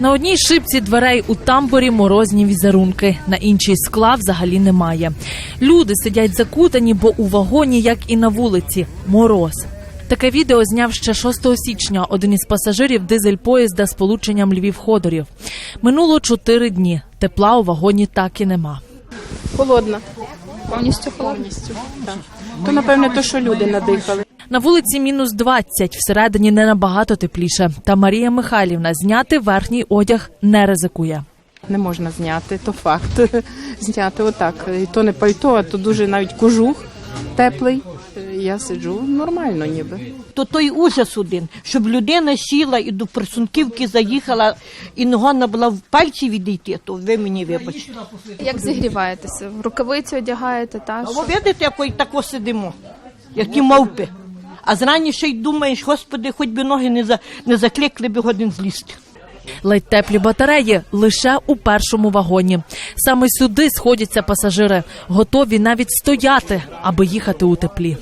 На одній шибці дверей у тамбурі морозні візерунки, на іншій скла взагалі немає. Люди сидять закутані, бо у вагоні, як і на вулиці, мороз. Таке відео зняв ще 6 січня один із пасажирів дизель-поїзда з полученням Львів-Ходорів. Минуло чотири дні. Тепла у вагоні так і нема. Холодна. Повністю. Так. То, напевне, то, що люди надихали. На вулиці мінус 20, всередині не набагато тепліше. Та Марія Михайлівна зняти верхній одяг не ризикує. Не можна зняти, то факт. Зняти отак. І то не пальто, а то дуже навіть кожух теплий. Я сиджу нормально ніби. то той ужас один, щоб людина сіла і до присунківки заїхала, і нога була в пальці відійти, то ви мені вибачте. Як зігріваєтеся? В рукавиці одягаєте, та? А ви видите, якої тако сидимо, які мавпи. А зрані ще й думаєш, господи, хоч би ноги не, за, не закликли би годин злізти. Ледь теплі батареї лише у першому вагоні. Саме сюди сходяться пасажири, готові навіть стояти, аби їхати у теплі.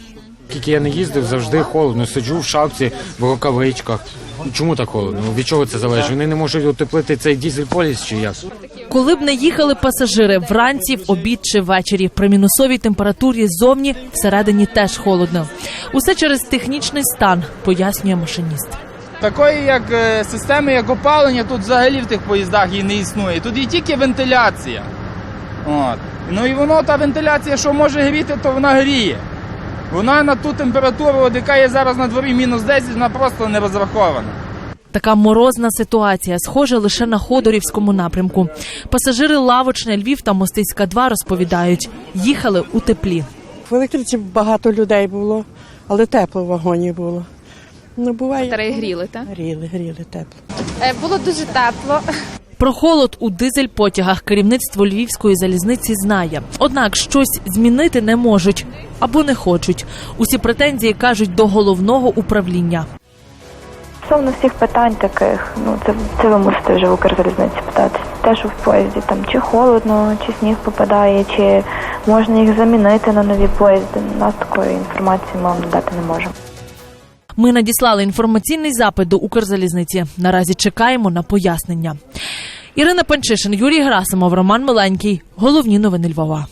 Скільки я не їздив, завжди холодно. Сиджу в шапці, в рукавичках. Чому так холодно? Від чого це залежить? Вони не можуть утеплити цей дізель-поліс чи як? Коли б не їхали пасажири вранці, в обід чи ввечері, при мінусовій температурі зовні всередині теж холодно. Усе через технічний стан, пояснює машиніст. Такої як е, системи, як опалення, тут взагалі в тих поїздах і не існує. Тут є тільки вентиляція. От. Ну і воно, та вентиляція, що може гріти, то вона гріє. Вона на ту температуру, от яка є зараз на дворі мінус 10, вона просто не розрахована. Така морозна ситуація схожа лише на Ходорівському напрямку. Пасажири лавочне Львів та Мостицька 2 розповідають, їхали у теплі. В електриці багато людей було, але тепло в вагоні було. Ну, буває. Батареї гріли, так? Гріли, гріли тепло. Е, Було дуже тепло. Про холод у дизель-потягах керівництво львівської залізниці знає. Однак щось змінити не можуть або не хочуть. Усі претензії кажуть до головного управління. Стосовно всіх питань таких, ну це, це ви мусите вже в Укрзалізниці питати. Те, що в поїзді там чи холодно, чи сніг попадає, чи можна їх замінити на нові поїзди. Нас такої інформації ми вам надати не можемо. Ми надіслали інформаційний запит до Укрзалізниці. Наразі чекаємо на пояснення. Ірина Панчишин, Юрій Грасимов, Роман Миленький. Головні новини Львова.